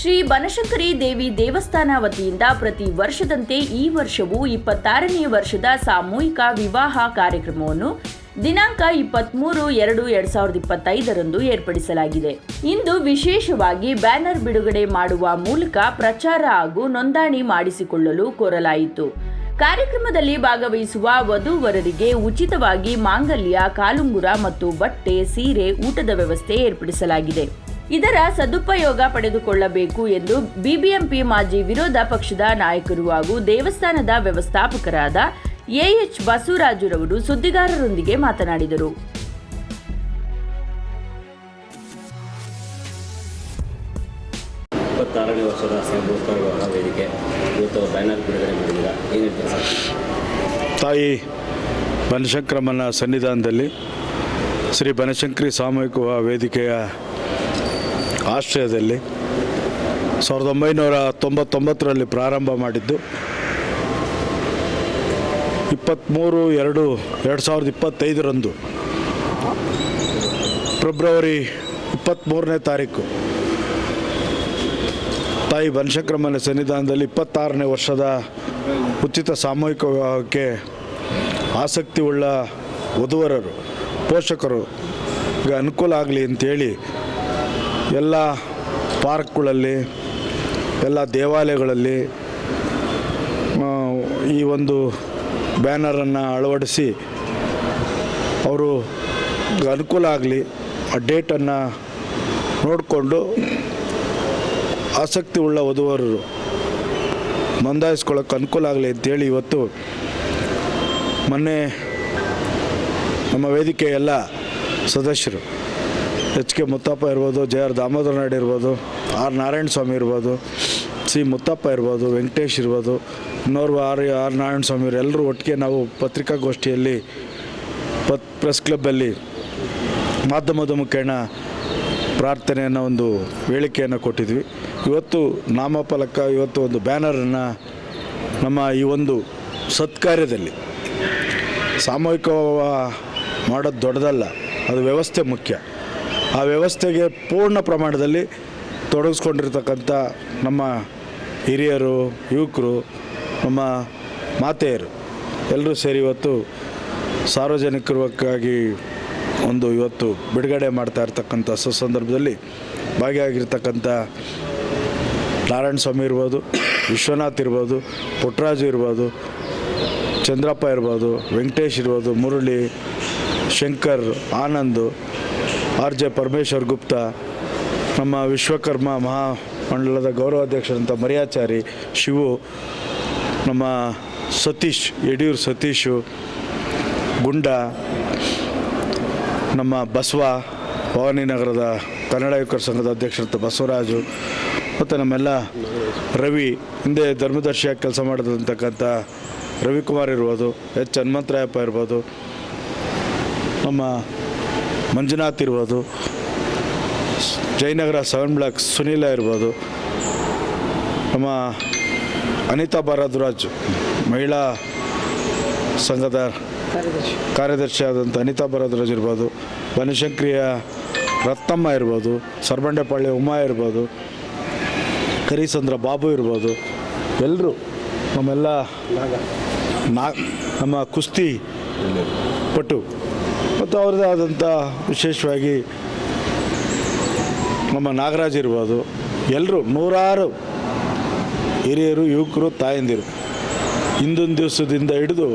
ಶ್ರೀ ಬನಶಂಕರಿ ದೇವಿ ದೇವಸ್ಥಾನ ವತಿಯಿಂದ ಪ್ರತಿ ವರ್ಷದಂತೆ ಈ ವರ್ಷವೂ ಇಪ್ಪತ್ತಾರನೇ ವರ್ಷದ ಸಾಮೂಹಿಕ ವಿವಾಹ ಕಾರ್ಯಕ್ರಮವನ್ನು ದಿನಾಂಕ ಇಪ್ಪತ್ತ್ಮೂರು ಎರಡು ಎರಡು ಸಾವಿರದ ಇಪ್ಪತ್ತೈದರಂದು ಏರ್ಪಡಿಸಲಾಗಿದೆ. ಇಂದು ವಿಶೇಷವಾಗಿ ಬ್ಯಾನರ್ ಬಿಡುಗಡೆ ಮಾಡುವ ಮೂಲಕ ಪ್ರಚಾರ ಹಾಗೂ ನೋಂದಣಿ ಮಾಡಿಸಿಕೊಳ್ಳಲು ಕೋರಲಾಯಿತು. ಕಾರ್ಯಕ್ರಮದಲ್ಲಿ ಭಾಗವಹಿಸುವ ವಧುವರರಿಗೆ ಉಚಿತವಾಗಿ ಮಾಂಗಲ್ಯ, ಕಾಲುಂಗುರ ಮತ್ತು ಬಟ್ಟೆ, ಸೀರೆ, ಊಟದ ವ್ಯವಸ್ಥೆ ಏರ್ಪಡಿಸಲಾಗಿದೆ. ಇದರ ಸದುಪಯೋಗ ಪಡೆದುಕೊಳ್ಳಬೇಕು ಎಂದು ಬಿಬಿಎಂಪಿ ಮಾಜಿ ವಿರೋಧ ಪಕ್ಷದ ನಾಯಕರು ಹಾಗೂ ದೇವಸ್ಥಾನದ ವ್ಯವಸ್ಥಾಪಕರಾದ ಎಎಚ್ ಬಸವರಾಜುರವರು ಸುದ್ದಿಗಾರರೊಂದಿಗೆ ಮಾತನಾಡಿದರು. ಇಪ್ಪತ್ತಾರನೇ ವರ್ಷದ ವೇದಿಕೆ ಇವತ್ತು ಬ್ಯಾನರ್ ಬಿಡುಗಡೆ ಮಾಡಿದ್ದೀರಾ? ಸರ್? ತಾಯಿ ಬನಶಂಕರಮ್ಮನ ಸನ್ನಿಧಾನದಲ್ಲಿ ಶ್ರೀ ಬನಶಂಕರಿ ಸಾಮೂಹಿಕ ವೇದಿಕೆಯ ಆಶ್ರಯದಲ್ಲಿ ಸಾವಿರದ ಒಂಬೈನೂರ ತೊಂಬತ್ತೊಂಬತ್ತರಲ್ಲಿ ಪ್ರಾರಂಭ ಮಾಡಿದ್ದು. ಇಪ್ಪತ್ತ್ಮೂರು ಎರಡು ಎರಡು ಸಾವಿರದ ಇಪ್ಪತ್ತೈದರಂದು ಫೆಬ್ರವರಿ ಇಪ್ಪತ್ತ್ಮೂರನೇ ತಾರೀಕು ತಾಯಿ ಬನಶಂಕರಮ್ಮನ ಸನ್ನಿಧಾನದಲ್ಲಿ ಇಪ್ಪತ್ತಾರನೇ ವರ್ಷದ ಉಚಿತ ಸಾಮೂಹಿಕ ವಿವಾಹಕ್ಕೆ ಆಸಕ್ತಿ ಉಳ್ಳ ವಧುವರರು, ಪೋಷಕರು ಅನುಕೂಲ ಆಗಲಿ ಅಂತೇಳಿ ಎಲ್ಲ ಪಾರ್ಕ್ಗಳಲ್ಲಿ, ಎಲ್ಲ ದೇವಾಲಯಗಳಲ್ಲಿ ಈ ಒಂದು ಬ್ಯಾನರನ್ನು ಅಳವಡಿಸಿ ಅವರು ಅನುಕೂಲ ಆಗಲಿ, ಆ ಡೇಟನ್ನು ನೋಡಿಕೊಂಡು ಆಸಕ್ತಿ ಉಳ್ಳ ವಧುವರರು ನೋಂದಾಯಿಸ್ಕೊಳ್ಳೋಕೆ ಅನುಕೂಲ ಆಗಲಿ ಅಂತೇಳಿ ಇವತ್ತು ಮೊನ್ನೆ ನಮ್ಮ ವೇದಿಕೆಯ ಎಲ್ಲ ಸದಸ್ಯರು ಎಚ್ ಕೆ ಮುತ್ತಪ್ಪ ಇರ್ಬೋದು, ಜೆ ಆರ್ ದಾಮೋದರ ನಾಯ್ಡು ಇರ್ಬೋದು, ಆರ್ ನಾರಾಯಣ ಸ್ವಾಮಿ ಇರ್ಬೋದು, ಸಿ ಮುತ್ತಪ್ಪ ಇರ್ಬೋದು, ವೆಂಕಟೇಶ್ ಇರ್ಬೋದು, ಇನ್ನೋರ್ವ ಆರ್ ಆರ್ ನಾರಾಯಣ ಸ್ವಾಮಿ ಎಲ್ಲರೂ ಒಟ್ಟಿಗೆ ನಾವು ಪತ್ರಿಕಾಗೋಷ್ಠಿಯಲ್ಲಿ, ಪತ್, ಪ್ರೆಸ್ ಕ್ಲಬ್ಬಲ್ಲಿ ಮಾಧ್ಯಮದ ಮುಖೇಣ ಪ್ರಾರ್ಥನೆಯನ್ನು ಒಂದು ಹೇಳಿಕೆಯನ್ನು ಕೊಟ್ಟಿದ್ವಿ. ಇವತ್ತು ನಾಮಫಲಕ, ಇವತ್ತು ಒಂದು ಬ್ಯಾನರನ್ನು ನಮ್ಮ ಈ ಒಂದು ಸತ್ಕಾರ್ಯದಲ್ಲಿ ಸಾಮೂಹಿಕ ಮಾಡೋದು ದೊಡ್ಡದಲ್ಲ, ಅದು ವ್ಯವಸ್ಥೆ ಮುಖ್ಯ. ಆ ವ್ಯವಸ್ಥೆಗೆ ಪೂರ್ಣ ಪ್ರಮಾಣದಲ್ಲಿ ತೊಡಗಿಸ್ಕೊಂಡಿರ್ತಕ್ಕಂಥ ನಮ್ಮ ಹಿರಿಯರು, ಯುವಕರು, ನಮ್ಮ ಮಾತೆಯರು ಎಲ್ಲರೂ ಸೇರಿ ಇವತ್ತು ಸಾರ್ವಜನಿಕರಕ್ಕಾಗಿ ಒಂದು ಇವತ್ತು ಬಿಡುಗಡೆ ಮಾಡ್ತಾ ಇರ್ತಕ್ಕಂಥ ಸುಸಂದರ್ಭದಲ್ಲಿ ಭಾಗಿಯಾಗಿರ್ತಕ್ಕಂಥ ನಾರಾಯಣ ಸ್ವಾಮಿ ಇರ್ಬೋದು, ವಿಶ್ವನಾಥ್ ಇರ್ಬೋದು, ಪುಟ್ಟರಾಜು ಇರ್ಬೋದು, ಚಂದ್ರಪ್ಪ ಇರ್ಬೋದು, ವೆಂಕಟೇಶ್ ಇರ್ಬೋದು, ಮುರಳಿ, ಶಂಕರ್, ಆನಂದ್ ಆರ್ ಜೆ ಪರಮೇಶ್ವರ್ ಗುಪ್ತಾ, ನಮ್ಮ ವಿಶ್ವಕರ್ಮ ಮಹಾಮಂಡಲದ ಗೌರವಾಧ್ಯಕ್ಷರಂಥ ಮರಿಯಾಚಾರಿ, ಶಿವು, ನಮ್ಮ ಸತೀಶ್, ಯಡಿಯೂರು ಸತೀಶು, ಗುಂಡ, ನಮ್ಮ ಬಸವ, ಭವಾನಿ ನಗರದ ಕನ್ನಡ ಯುವಕರ ಸಂಘದ ಅಧ್ಯಕ್ಷರಂತ ಬಸವರಾಜು, ಮತ್ತು ನಮ್ಮೆಲ್ಲ ರವಿ, ಹಿಂದೆ ಧರ್ಮದರ್ಶಿಯಾಗಿ ಕೆಲಸ ಮಾಡಿದಂತಕ್ಕಂಥ ರವಿಕುಮಾರ್ ಇರ್ಬೋದು, ಎಚ್ ಹನುಮಂತರಾಯಪ್ಪ ಇರ್ಬೋದು, ನಮ್ಮ ಮಂಜುನಾಥ್ ಇರ್ಬೋದು, ಜಯನಗರ ಸೆವೆನ್ ಬ್ಲಾಕ್ ಸುನೀಲ ಇರ್ಬೋದು, ನಮ್ಮ ಅನಿತಾ ಭಾರದ್ವಾಜ್ ಮಹಿಳಾ ಸಂಘದ ಕಾರ್ಯದರ್ಶಿ ಆದಂಥ ಅನಿತಾ ಭಾರದ್ವಾಜ್ ಇರ್ಬೋದು, ಬನಶಂಕ್ರಿಯ ರತ್ನಮ್ಮ ಇರ್ಬೋದು ಸರ್ಬಂಡೆಪಾಳ್ಯ ಉಮಾ ಇರ್ಬೋದು, ಕರಿಸಂದ್ರ ಬಾಬು ಇರ್ಬೋದು ಎಲ್ಲರೂ ನಮ್ಮೆಲ್ಲ ನಾ ನಮ್ಮ ಕುಸ್ತಿ ಪಟು ಮತ್ತು ಅವ್ರದ್ದೇ ಆದಂಥ ವಿಶೇಷವಾಗಿ ನಮ್ಮ ನಾಗರಾಜ್ ಇರ್ಬೋದು. ಎಲ್ಲರೂ ನೂರಾರು ಹಿರಿಯರು, ಯುವಕರು, ತಾಯಂದಿರು. ಹಿಂದೊಂದು ದಿವಸದಿಂದ ಹಿಡಿದು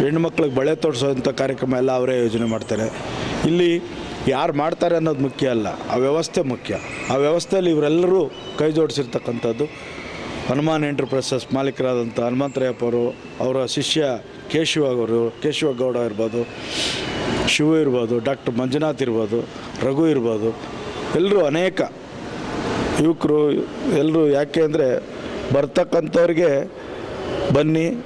ಹೆಣ್ಮಕ್ಳಿಗೆ ಬಳೆ ತೋರಿಸೋವಂಥ ಕಾರ್ಯಕ್ರಮ ಎಲ್ಲ ಅವರೇ ಯೋಜನೆ ಮಾಡ್ತಾರೆ. ಇಲ್ಲಿ ಯಾರು ಮಾಡ್ತಾರೆ ಅನ್ನೋದು ಮುಖ್ಯ ಅಲ್ಲ, ಆ ವ್ಯವಸ್ಥೆ ಮುಖ್ಯ. ಆ ವ್ಯವಸ್ಥೆಯಲ್ಲಿ ಇವರೆಲ್ಲರೂ ಕೈ ಜೋಡಿಸಿರ್ತಕ್ಕಂಥದ್ದು ಹನುಮಾನ್ ಎಂಟರ್ಪ್ರೈಸಸ್ ಮಾಲೀಕರಾದಂಥ ಹನುಮಂತರಯ್ಯಪ್ಪ ಅವರು, ಅವರ ಶಿಷ್ಯ ಕೇಶವ ಅವರು, ಕೇಶವ ಗೌಡ ಇರ್ಬೋದು. ಶಿವ ಇರ್ಬೋದು, ಡಾಕ್ಟರ್ ಮಂಜುನಾಥ್ ಇರ್ಬೋದು, ರಘು ಇರ್ಬೋದು ಎಲ್ಲರೂ ಅನೇಕ ಯುವಕರು ಎಲ್ಲರೂ ಯಾಕೆ ಅಂದರೆ ಬರ್ತಕ್ಕಂಥವ್ರಿಗೆ ಬನ್ನಿ,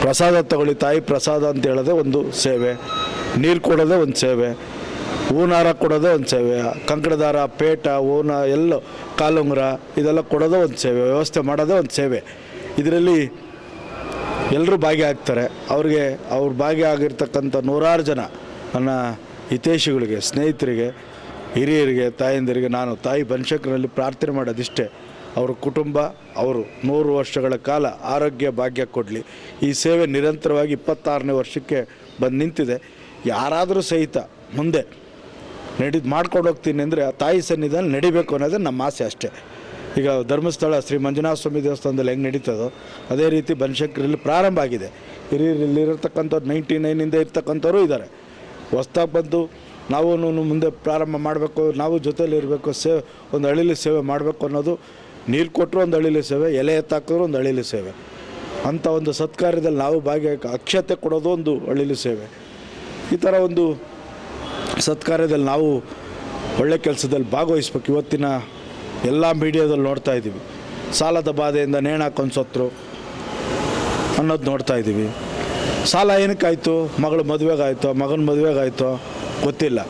ಪ್ರಸಾದ ತಗೊಳ್ಳಿ, ತಾಯಿ ಪ್ರಸಾದ ಅಂತ ಹೇಳೋದೇ ಒಂದು ಸೇವೆ. ನೀರು ಕೊಡೋದೇ ಒಂದು ಸೇವೆ. ಹೂನಾರ ಕೊಡೋದೇ ಒಂದು ಸೇವೆ. ಕಂಕಣದಾರ ಪೇಟ, ಹೂನ, ಎಲ್ಲ, ಕಾಲುಂಗುರ, ಇದೆಲ್ಲ ಕೊಡೋದೇ ಒಂದು ಸೇವೆ. ವ್ಯವಸ್ಥೆ ಮಾಡೋದೇ ಒಂದು ಸೇವೆ. ಇದರಲ್ಲಿ ಎಲ್ಲರೂ ಭಾಗಿಯಾಗ್ತಾರೆ ಅವ್ರಿಗೆ ಅವ್ರು ಭಾಗಿಯಾಗಿರ್ತಕ್ಕಂಥ ನೂರಾರು ಜನ ನನ್ನ ಹಿತೇಶಿಗಳಿಗೆ ಸ್ನೇಹಿತರಿಗೆ, ಹಿರಿಯರಿಗೆ, ತಾಯಂದಿರಿಗೆ, ನಾನು ತಾಯಿ ಬನಶಂಕರಲ್ಲಿ ಪ್ರಾರ್ಥನೆ ಮಾಡೋದಿಷ್ಟೇ. ಅವರ ಕುಟುಂಬ, ಅವರು ನೂರು ವರ್ಷಗಳ ಕಾಲ ಆರೋಗ್ಯ ಭಾಗ್ಯ ಕೊಡಲಿ. ಈ ಸೇವೆ ನಿರಂತರವಾಗಿ ಇಪ್ಪತ್ತಾರನೇ ವರ್ಷಕ್ಕೆ ಬಂದು ನಿಂತಿದೆ. ಯಾರಾದರೂ ಸಹಿತ ಮುಂದೆ ನಡಿ ಮಾಡ್ಕೊಂಡು ಹೋಗ್ತೀನಿ ಅಂದರೆ ಆ ತಾಯಿ ಸನ್ನಿಧಾನ ನಡಿಬೇಕು ಅನ್ನೋದೇ ನಮ್ಮ ಆಸೆ ಅಷ್ಟೇ. ಈಗ ಧರ್ಮಸ್ಥಳ ಶ್ರೀ ಮಂಜುನಾಥ ಸ್ವಾಮಿ ದೇವಸ್ಥಾನದಲ್ಲಿ ಹೆಂಗೆ ನಡೀತದೋ ಅದೇ ರೀತಿ ಬನಶಂಕರಿಲಿ ಪ್ರಾರಂಭ ಆಗಿದೆ. ಹಿರಿಯರಲ್ಲಿ ಇರತಕ್ಕಂಥವ್ರು ನೈಂಟಿ ನೈನಿಂದ ಇರ್ತಕ್ಕಂಥವ್ರು ಇದ್ದಾರೆ. ಹೊಸ್ದಾಗಿ ಬಂದು ನಾವು ಮುಂದೆ ಪ್ರಾರಂಭ ಮಾಡಬೇಕು, ನಾವು ಜೊತೆಯಲ್ಲಿರಬೇಕು ಸೇವೆ ಒಂದು ಹಳ್ಳಿಲಿ ಸೇವೆ ಮಾಡಬೇಕು ಅನ್ನೋದು ನೀರು ಕೊಟ್ಟರು ಒಂದು ಹಳ್ಳಿಲಿ ಸೇವೆ, ಎಲೆ ಎತ್ತಾಕಿದ್ರು ಒಂದು ಹಳ್ಳಿಲಿ ಸೇವೆ. ಅಂಥ ಒಂದು ಸತ್ಕಾರ್ಯದಲ್ಲಿ ನಾವು ಭಾಗಿಯ ಅಕ್ಷತೆ ಕೊಡೋದು ಒಂದು ಹಳ್ಳಿಲಿ ಸೇವೆ. ಈ ಥರ ಒಂದು ಸತ್ಕಾರ್ಯದಲ್ಲಿ ನಾವು ಒಳ್ಳೆ ಕೆಲಸದಲ್ಲಿ ಭಾಗವಹಿಸ್ಬೇಕು. ಇವತ್ತಿನ ಎಲ್ಲ ಮೀಡಿಯಾದಲ್ಲಿ ನೋಡ್ತಾ ಇದ್ದೀವಿ. ಸಾಲದ ಬಾಧೆಯಿಂದ ನೇಣಾಕೊಂಡು ಸತ್ರು ಅನ್ನೋದು ನೋಡ್ತಾ ಇದ್ದೀವಿ. ಸಾಲ ಏನಕ್ಕಾಯಿತು ಮಗಳು ಮದುವೆಗಾಯಿತೋ ಮಗನ ಮದುವೆಗಾಯಿತೋ ಗೊತ್ತಿಲ್ಲ.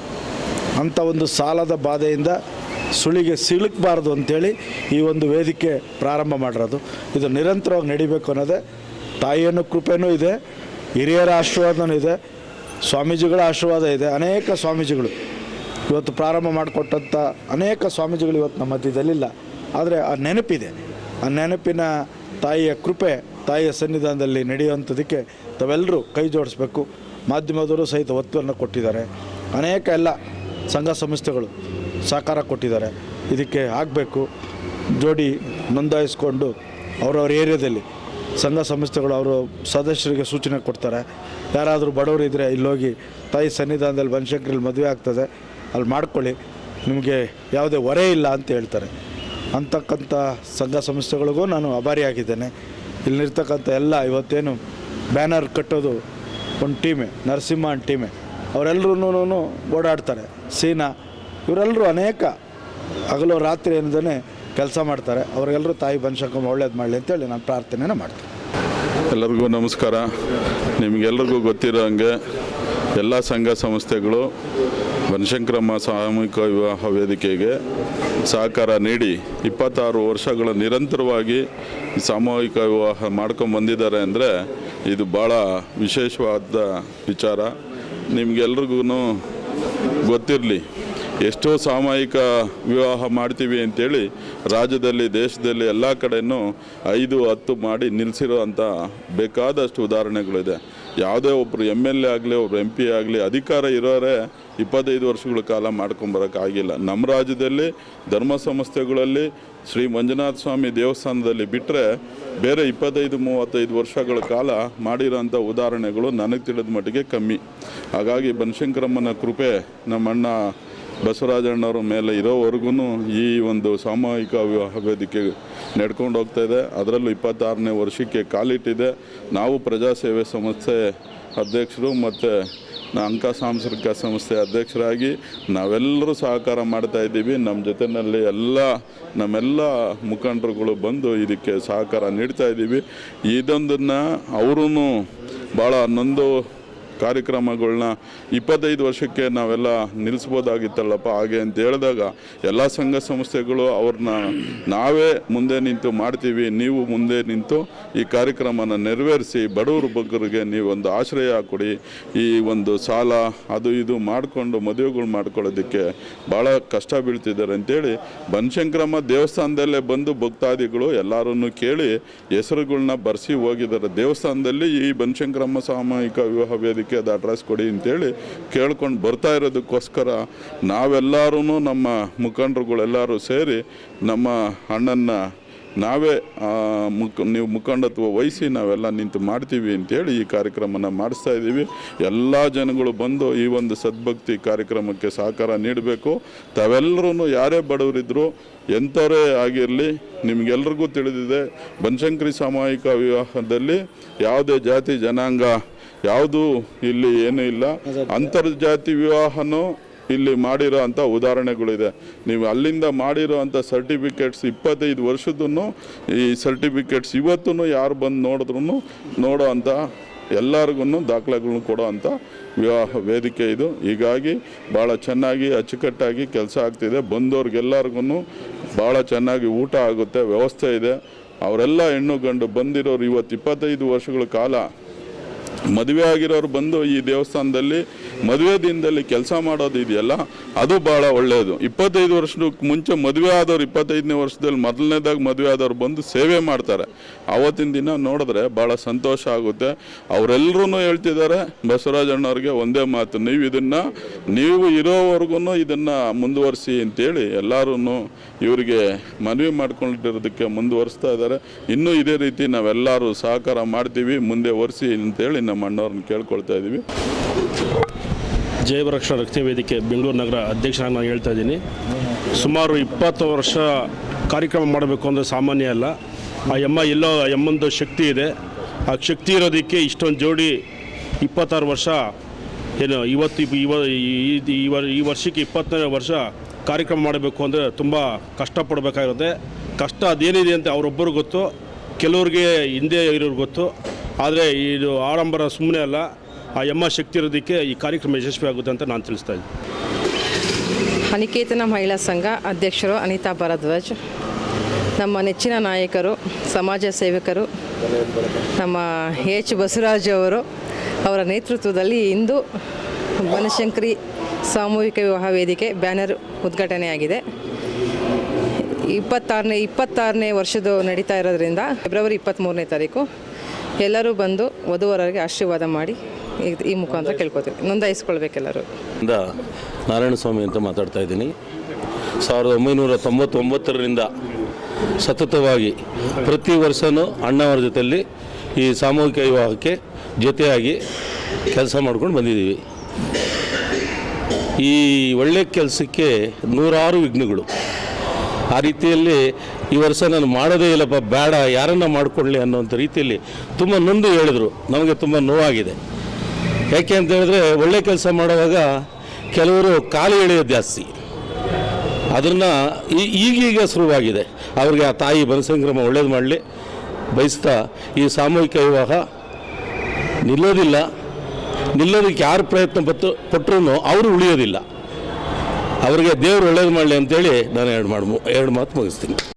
ಅಂಥ ಒಂದು ಸಾಲದ ಬಾಧೆಯಿಂದ ಸುಳಿಗೆ ಸಿಲುಕಬಾರ್ದು ಅಂಥೇಳಿ ಈ ಒಂದು ವೇದಿಕೆ ಪ್ರಾರಂಭ ಮಾಡಿರೋದು. ಇದು ನಿರಂತರವಾಗಿ ನಡಿಬೇಕು ಅನ್ನೋದೇ ತಾಯಿಯನ್ನು ಕೃಪೆನೂ ಇದೆ, ಹಿರಿಯರ ಆಶೀರ್ವಾದನೂ ಇದೆ, ಸ್ವಾಮೀಜಿಗಳ ಆಶೀರ್ವಾದ ಇದೆ, ಅನೇಕ ಸ್ವಾಮೀಜಿಗಳು ಇವತ್ತು ಪ್ರಾರಂಭ ಮಾಡಿಕೊಟ್ಟಂಥ ಅನೇಕ ಸ್ವಾಮೀಜಿಗಳು ಇವತ್ತು ನಮ್ಮ ಮಧ್ಯದಲ್ಲಿಲ್ಲ. ಆದರೆ ಆ ನೆನಪಿದೆ. ಆ ನೆನಪಿನ ತಾಯಿಯ ಕೃಪೆ, ತಾಯಿಯ ಸನ್ನಿಧಾನದಲ್ಲಿ ನಡೆಯುವಂಥದಕ್ಕೆ ತಾವೆಲ್ಲರೂ ಕೈ ಜೋಡಿಸ್ಬೇಕು. ಮಾಧ್ಯಮದವರು ಸಹಿತ ಒತ್ತನ್ನು ಕೊಟ್ಟಿದ್ದಾರೆ. ಅನೇಕ ಎಲ್ಲ ಸಂಘ ಸಂಸ್ಥೆಗಳು ಸಹಕಾರ ಕೊಟ್ಟಿದ್ದಾರೆ. ಇದಕ್ಕೆ ಆಗಬೇಕು. ಜೋಡಿ ನೋಂದಾಯಿಸ್ಕೊಂಡು ಅವರವ್ರ ಏರಿಯಾದಲ್ಲಿ ಸಂಘ ಸಂಸ್ಥೆಗಳು ಅವರು ಸದಸ್ಯರಿಗೆ ಸೂಚನೆ ಕೊಡ್ತಾರೆ. ಯಾರಾದರೂ ಬಡವರು ಇದ್ದರೆ ಇಲ್ಲೋಗಿ ತಾಯಿ ಸನ್ನಿಧಾನದಲ್ಲಿ ಬನಶಂಕರಲ್ಲಿ ಮದುವೆ ಆಗ್ತದೆ. ಅಲ್ಲಿ ಮಾಡ್ಕೊಳ್ಳಿ. ನಿಮಗೆ ಯಾವುದೇ ಹೊರೆ ಇಲ್ಲ ಅಂತ ಹೇಳ್ತಾರೆ. ಅಂತಕ್ಕಂಥ ಸಂಘ ಸಂಸ್ಥೆಗಳಿಗೂ ನಾನು ಅಭಾರಿಯಾಗಿದ್ದೇನೆ. ಇಲ್ಲಿರ್ತಕ್ಕಂಥ ಎಲ್ಲ ಇವತ್ತೇನು ಬ್ಯಾನರ್ ಕಟ್ಟೋದು ಒಂದು ಟೀಮೆ ನರಸಿಂಹ ಒಂದು ಟೀಮೆ. ಅವರೆಲ್ಲರೂ ಓಡಾಡ್ತಾರೆ. ಸೀನಾ ಇವರೆಲ್ಲರೂ ಅನೇಕ ಹಗಲು ರಾತ್ರಿ ಏನದೇ ಕೆಲಸ ಮಾಡ್ತಾರೆ. ಅವರಿಗೆಲ್ಲರೂ ತಾಯಿ ಬನ್ಶಂಕಮ್ಮ ಒಳ್ಳೇದು ಮಾಡಲಿ ಅಂತೇಳಿ ನಾನು ಪ್ರಾರ್ಥನೆನ ಮಾಡ್ತೀನಿ. ಎಲ್ಲರಿಗೂ ನಮಸ್ಕಾರ. ನಿಮಗೆಲ್ಲರಿಗೂ ಗೊತ್ತಿರೋ ಹಂಗೆ ಎಲ್ಲ ಸಂಘ ಸಂಸ್ಥೆಗಳು ಬನಶಂಕರಮ್ಮ ಸಾಮೂಹಿಕ ವಿವಾಹ ವೇದಿಕೆಗೆ ಸಹಕಾರ ನೀಡಿ ಇಪ್ಪತ್ತಾರು ವರ್ಷಗಳ ನಿರಂತರವಾಗಿ ಸಾಮೂಹಿಕ ವಿವಾಹ ಮಾಡ್ಕೊಂಡು ಬಂದಿದ್ದಾರೆ ಅಂದರೆ ಇದು ಭಾಳ ವಿಶೇಷವಾದ ವಿಚಾರ. ನಿಮಗೆಲ್ರಿಗೂ ಗೊತ್ತಿರಲಿ, ಎಷ್ಟೋ ಸಾಮೂಹಿಕ ವಿವಾಹ ಮಾಡ್ತೀವಿ ಅಂತೇಳಿ ರಾಜ್ಯದಲ್ಲಿ, ದೇಶದಲ್ಲಿ ಎಲ್ಲ ಕಡೆಯೂ ಐದು ಹತ್ತು ಮಾಡಿ ನಿಲ್ಲಿಸಿರೋ ಅಂಥ ಬೇಕಾದಷ್ಟು ಉದಾಹರಣೆಗಳಿದೆ. ಯಾವುದೇ ಒಬ್ಬರು ಎಂ ಎಲ್ ಎ ಆಗಲಿ ಒಬ್ಬರು ಎಂ ಪಿ ಆಗಲಿ, ಅಧಿಕಾರ ಇರೋರೇ ಇಪ್ಪತ್ತೈದು ವರ್ಷಗಳ ಕಾಲ ಮಾಡ್ಕೊಂಬರೋಕ್ಕಾಗಿಲ್ಲ ನಮ್ಮ ರಾಜ್ಯದಲ್ಲಿ ಧರ್ಮ ಸಂಸ್ಥೆಗಳಲ್ಲಿ ಶ್ರೀ ಮಂಜುನಾಥ ಸ್ವಾಮಿ ದೇವಸ್ಥಾನದಲ್ಲಿ ಬಿಟ್ಟರೆ ಬೇರೆ ಇಪ್ಪತ್ತೈದು, ಮೂವತ್ತೈದು ವರ್ಷಗಳ ಕಾಲ ಮಾಡಿರೋಂಥ ಉದಾಹರಣೆಗಳು ನನಗೆ ತಿಳಿದ ಮಟ್ಟಿಗೆ ಕಮ್ಮಿ. ಹಾಗಾಗಿ ಬನಶಂಕರಮ್ಮನ ಕೃಪೆ ನಮ್ಮಣ್ಣ ಬಸವರಾಜಣ್ಣವ್ರ ಮೇಲೆ ಇರೋವರೆಗೂ ಈ ಒಂದು ಸಾಮೂಹಿಕ ವಿವಾಹ ವೇದಿಕೆ ನಡ್ಕೊಂಡು ಹೋಗ್ತಾ ಇದೆ. ಅದರಲ್ಲೂ ಇಪ್ಪತ್ತಾರನೇ ವರ್ಷಕ್ಕೆ ಕಾಲಿಟ್ಟಿದೆ. ನಾವು ಪ್ರಜಾಸೇವೆ ಸಂಸ್ಥೆ ಅಧ್ಯಕ್ಷರು ಮತ್ತು ಅಂಕ ಸಾಂಸ್ಕೃತಿಕ ಸಂಸ್ಥೆ ಅಧ್ಯಕ್ಷರಾಗಿ ನಾವೆಲ್ಲರೂ ಸಹಕಾರ ಮಾಡ್ತಾ ಇದ್ದೀವಿ. ನಮ್ಮ ಜೊತೆಯಲ್ಲಿ ಎಲ್ಲ, ನಮ್ಮೆಲ್ಲ ಮುಖಂಡರುಗಳು ಬಂದು ಇದಕ್ಕೆ ಸಹಕಾರ ನೀಡ್ತಾ ಇದ್ದೀವಿ. ಇದೊಂದನ್ನು ಅವರೂ ಭಾಳ ನೊಂದು ಕಾರ್ಯಕ್ರಮಗಳನ್ನ ಇಪ್ಪತ್ತೈದು ವರ್ಷಕ್ಕೆ ನಾವೆಲ್ಲ ನಿಲ್ಲಿಸ್ಬೋದಾಗಿತ್ತಲ್ಲಪ್ಪ. ಹಾಗೆ ಅಂತ ಹೇಳಿದಾಗ ಎಲ್ಲ ಸಂಘ ಸಂಸ್ಥೆಗಳು ಅವ್ರನ್ನ ನಾವೇ ಮುಂದೆ ನಿಂತು ಮಾಡ್ತೀವಿ, ನೀವು ಮುಂದೆ ನಿಂತು ಈ ಕಾರ್ಯಕ್ರಮನ ನೆರವೇರಿಸಿ ಬಡವರು ಬಗ್ಗರಿಗೆ ನೀವೊಂದು ಆಶ್ರಯ ಕೊಡಿ, ಈ ಒಂದು ಸಾಲ ಅದು ಇದು ಮಾಡಿಕೊಂಡು ಮದುವೆಗಳು ಮಾಡ್ಕೊಳ್ಳೋದಕ್ಕೆ ಭಾಳ ಕಷ್ಟ ಬೀಳ್ತಿದ್ದಾರೆ ಅಂತೇಳಿ ಬನಶಂಕರಮ್ಮ ದೇವಸ್ಥಾನದಲ್ಲೇ ಬಂದು ಭಕ್ತಾದಿಗಳು ಎಲ್ಲರನ್ನು ಕೇಳಿ ಹೆಸರುಗಳನ್ನ ಬರೆಸಿ ಹೋಗಿದ್ದಾರೆ. ದೇವಸ್ಥಾನದಲ್ಲಿ ಈ ಬನಶಂಕರಮ್ಮ ಸಾಮೂಹಿಕ ವಿವಾಹ ವೇದಿಕೆ ಅದು ಅಡ್ರೆಸ್ ಕೊಡಿ ಅಂತೇಳಿ ಕೇಳ್ಕೊಂಡು ಬರ್ತಾ ಇರೋದಕ್ಕೋಸ್ಕರ ನಾವೆಲ್ಲರೂ ನಮ್ಮ ಮುಖಂಡರುಗಳೆಲ್ಲರೂ ಸೇರಿ ನಮ್ಮ ಅಣ್ಣನ ನಾವೇ ಮುಖ, ನೀವು ಮುಖಂಡತ್ವ ವಹಿಸಿ ನಾವೆಲ್ಲ ನಿಂತು ಮಾಡ್ತೀವಿ ಅಂತೇಳಿ ಈ ಕಾರ್ಯಕ್ರಮನ ಮಾಡಿಸ್ತಾ ಇದ್ದೀವಿ. ಎಲ್ಲ ಜನಗಳು ಬಂದು ಈ ಒಂದು ಸದ್ಭಕ್ತಿ ಕಾರ್ಯಕ್ರಮಕ್ಕೆ ಸಹಕಾರ ನೀಡಬೇಕು. ತಾವೆಲ್ಲರೂ ಯಾರೇ ಬಡವರಿದ್ರು ಎಂಥವರೇ ಆಗಿರಲಿ, ನಿಮಗೆಲ್ರಿಗೂ ತಿಳಿದಿದೆ, ಬನಶಂಕರಿ ಸಾಮೂಹಿಕ ವಿವಾಹದಲ್ಲಿ ಯಾವುದೇ ಜಾತಿ, ಜನಾಂಗ ಯಾವುದು ಇಲ್ಲಿ ಏನೂ ಇಲ್ಲ. ಅಂತರ್ಜಾತಿ ವಿವಾಹನೂ ಇಲ್ಲಿ ಮಾಡಿರೋ ಅಂಥ ಉದಾಹರಣೆಗಳಿದೆ. ನೀವು ಅಲ್ಲಿಂದ ಮಾಡಿರೋ ಅಂಥ ಸರ್ಟಿಫಿಕೇಟ್ಸ್ ಇಪ್ಪತ್ತೈದು ವರ್ಷದೂ ಈ ಸರ್ಟಿಫಿಕೇಟ್ಸ್ ಇವತ್ತೂ ಯಾರು ಬಂದು ನೋಡಿದ್ರು ನೋಡೋ ಅಂಥ ಎಲ್ಲರಿಗೂ ದಾಖಲೆಗಳನ್ನು ಕೊಡೋ ಅಂಥ ವಿವಾಹ ವೇದಿಕೆ ಇದು. ಹೀಗಾಗಿ ಭಾಳ ಚೆನ್ನಾಗಿ ಅಚ್ಚುಕಟ್ಟಾಗಿ ಕೆಲಸ ಆಗ್ತಿದೆ. ಬಂದವ್ರಿಗೆಲ್ಲರಿಗೂ ಭಾಳ ಚೆನ್ನಾಗಿ ಊಟ ಆಗುತ್ತೆ ವ್ಯವಸ್ಥೆ ಇದೆ. ಅವರೆಲ್ಲ ಹೆಣ್ಣು ಗಂಡು ಬಂದಿರೋರು ಇವತ್ತು ಇಪ್ಪತ್ತೈದು ವರ್ಷಗಳ ಕಾಲ ಮದುವೆ ಆಗಿರೋರು ಬಂದು ಈ ದೇವಸ್ಥಾನದಲ್ಲಿ ಮದುವೆ ದಿನದಲ್ಲಿ ಕೆಲಸ ಮಾಡೋದು ಇದೆಯಲ್ಲ, ಅದು ಭಾಳ ಒಳ್ಳೆಯದು ಇಪ್ಪತ್ತೈದು ವರ್ಷಕ್ಕೆ ಮುಂಚೆ ಮದುವೆ ಆದವ್ರು ಇಪ್ಪತ್ತೈದನೇ ವರ್ಷದಲ್ಲಿ ಮೊದಲನೇದಾಗಿ ಮದುವೆ ಆದವ್ರು ಬಂದು ಸೇವೆ ಮಾಡ್ತಾರೆ. ಆವತ್ತಿನ ದಿನ ನೋಡಿದ್ರೆ ಭಾಳ ಸಂತೋಷ ಆಗುತ್ತೆ. ಅವರೆಲ್ಲರೂ ಹೇಳ್ತಿದ್ದಾರೆ ಬಸವರಾಜಣ್ಣವ್ರಿಗೆ ಒಂದೇ ಮಾತು, ನೀವು ಇದನ್ನು, ನೀವು ಇರೋವರೆಗೂ ಇದನ್ನು ಮುಂದುವರಿಸಿ ಅಂತೇಳಿ ಎಲ್ಲರೂ ಇವರಿಗೆ ಮನವಿ ಮಾಡ್ಕೊಂಡಿರೋದಕ್ಕೆ ಮುಂದುವರಿಸ್ತಾ ಇದ್ದಾರೆ. ಇನ್ನೂ ಇದೇ ರೀತಿ ನಾವೆಲ್ಲರೂ ಸಹಕಾರ ಮಾಡ್ತೀವಿ, ಮುಂದೆ ಒರೆಸಿ ಅಂತೇಳಿ ನಮ್ಮ ಅಣ್ಣವ್ರನ್ನ ಕೇಳ್ಕೊಳ್ತಾ ಇದ್ದೀವಿ. ಜೈವರಕ್ಷಣಾ ರಕ್ಷಣಾ ವೇದಿಕೆ ಬೆಂಗಳೂರು ನಗರ ಅಧ್ಯಕ್ಷರಾಗಿ ನಾನು ಹೇಳ್ತಾ ಇದ್ದೀನಿ. ಸುಮಾರು ಇಪ್ಪತ್ತು ವರ್ಷ ಕಾರ್ಯಕ್ರಮ ಮಾಡಬೇಕು ಅಂದರೆ ಸಾಮಾನ್ಯ ಅಲ್ಲ. ಆ ಎಮ್ಮ ಎಲ್ಲೋ ಎಮ್ಮಂದು ಶಕ್ತಿ ಇದೆ. ಆ ಶಕ್ತಿ ಇರೋದಕ್ಕೆ ಇಷ್ಟೊಂದು ಜೋಡಿ ಇಪ್ಪತ್ತಾರು ವರ್ಷ, ಏನು, ಇವತ್ತು ಇವ ಈ- ಈ ವರ್- ಈ ವರ್ಷಕ್ಕೆ ಇಪ್ಪತ್ತನೇ ವರ್ಷ ಕಾರ್ಯಕ್ರಮ ಮಾಡಬೇಕು ಅಂದರೆ ತುಂಬ ಕಷ್ಟಪಡಬೇಕಾಗಿರುತ್ತೆ ಕಷ್ಟ ಅದೇನಿದೆ ಅಂತ ಅವರೊಬ್ಬರು ಗೊತ್ತು. ಕೆಲವ್ರಿಗೆ ಹಿಂದೆ ಇರೋರು ಗೊತ್ತು. ಆದರೆ ಇದು ಆಡಂಬರ ಸುಮ್ಮನೆ ಅಲ್ಲ, ಆ ಎಮ್ಮ ಶಕ್ತಿ ಇರೋದಕ್ಕೆ ಈ ಕಾರ್ಯಕ್ರಮ ಯಶಸ್ವಿ ಆಗುತ್ತೆ ಅಂತ ನಾನು ತಿಳಿಸ್ತಾ ಇದ್ದೀನಿ. ಅನಿಕೇತನ ಮಹಿಳಾ ಸಂಘ ಅಧ್ಯಕ್ಷರು ಅನಿತಾ ಭರದ್ವಾಜ್, ನಮ್ಮ ನೆಚ್ಚಿನ ನಾಯಕರು, ಸಮಾಜ ಸೇವಕರು, ನಮ್ಮ ಎಚ್ ಬಸವರಾಜ್ ಅವರು, ಅವರ ನೇತೃತ್ವದಲ್ಲಿ ಇಂದು ಬನಶಂಕರಿ ಸಾಮೂಹಿಕ ವಿವಾಹ ವೇದಿಕೆ ಬ್ಯಾನರ್ ಉದ್ಘಾಟನೆಯಾಗಿದೆ. ಇಪ್ಪತ್ತಾರನೇ ಇಪ್ಪತ್ತಾರನೇ ವರ್ಷದ ನಡೀತಾ ಇರೋದ್ರಿಂದ, ಫೆಬ್ರವರಿ ಇಪ್ಪತ್ತ್ಮೂರನೇ ತಾರೀಕು ಎಲ್ಲರೂ ಬಂದು ವಧುವರರಿಗೆ ಆಶೀರ್ವಾದ ಮಾಡಿ ಈ- ಮುಖಾಂತರ ಕೇಳ್ಕೊತೀವಿ. ನೋಂದಾಯಿಸ್ಕೊಳ್ಬೇಕೆಲ್ಲರೂ ನಾರಾಯಣ ಸ್ವಾಮಿ ಅಂತ ಮಾತಾಡ್ತಾ ಇದ್ದೀನಿ. ಸಾವಿರದ ಒಂಬೈನೂರ ತೊಂಬತ್ತೊಂಬತ್ತರಿಂದ ಸತತವಾಗಿ ಪ್ರತಿ ವರ್ಷವೂ ಅಣ್ಣವರ ಜೊತೆಯಲ್ಲಿ ಈ ಸಾಮೂಹಿಕ ವಿವಾಹಕ್ಕೆ ಜೊತೆಯಾಗಿ ಕೆಲಸ ಮಾಡ್ಕೊಂಡು ಬಂದಿದ್ದೀವಿ. ಈ ಒಳ್ಳೆಯ ಕೆಲಸಕ್ಕೆ ನೂರಾರು ವಿಘ್ನಗಳು. ಆ ರೀತಿಯಲ್ಲಿ ಈ ವರ್ಷ ನಾನು ಮಾಡೋದೇ ಇಲ್ಲಪ್ಪ, ಬೇಡ, ಯಾರನ್ನ ಮಾಡಿಕೊಳ್ಳಿ ಅನ್ನೋಂಥ ರೀತಿಯಲ್ಲಿ ತುಂಬ ನೊಂದು ಹೇಳಿದ್ರು. ನಮಗೆ ತುಂಬ ನೋವಾಗಿದೆ. ಯಾಕೆ ಅಂತ ಹೇಳಿದ್ರೆ, ಒಳ್ಳೆ ಕೆಲಸ ಮಾಡುವಾಗ ಕೆಲವರು ಕಾಲು ಎಳೆಯೋದು ಜಾಸ್ತಿ. ಅದನ್ನು ಈಗೀಗ ಶುರುವಾಗಿದೆ. ಅವ್ರಿಗೆ ಆ ತಾಯಿ ಬನಸಂಕ್ರಮ ಒಳ್ಳೇದು ಮಾಡಲಿ, ಬಯಸ್ತಾ ಈ ಸಾಮೂಹಿಕ ವಿವಾಹ ನಿಲ್ಲೋದಿಲ್ಲ. ನಿಲ್ಲೋದಕ್ಕೆ ಯಾರು ಪ್ರಯತ್ನ ಪಟ್ಟು ಪಟ್ಟರು ಅವರು ಉಳಿಯೋದಿಲ್ಲ. ಅವರಿಗೆ ದೇವರು ಒಳ್ಳೇದು ಮಾಡಲಿ ಅಂತೇಳಿ ನಾನು ಎರಡು ಮಾಡು ಎರಡು ಮಾತು ಮುಗಿಸ್ತೀನಿ.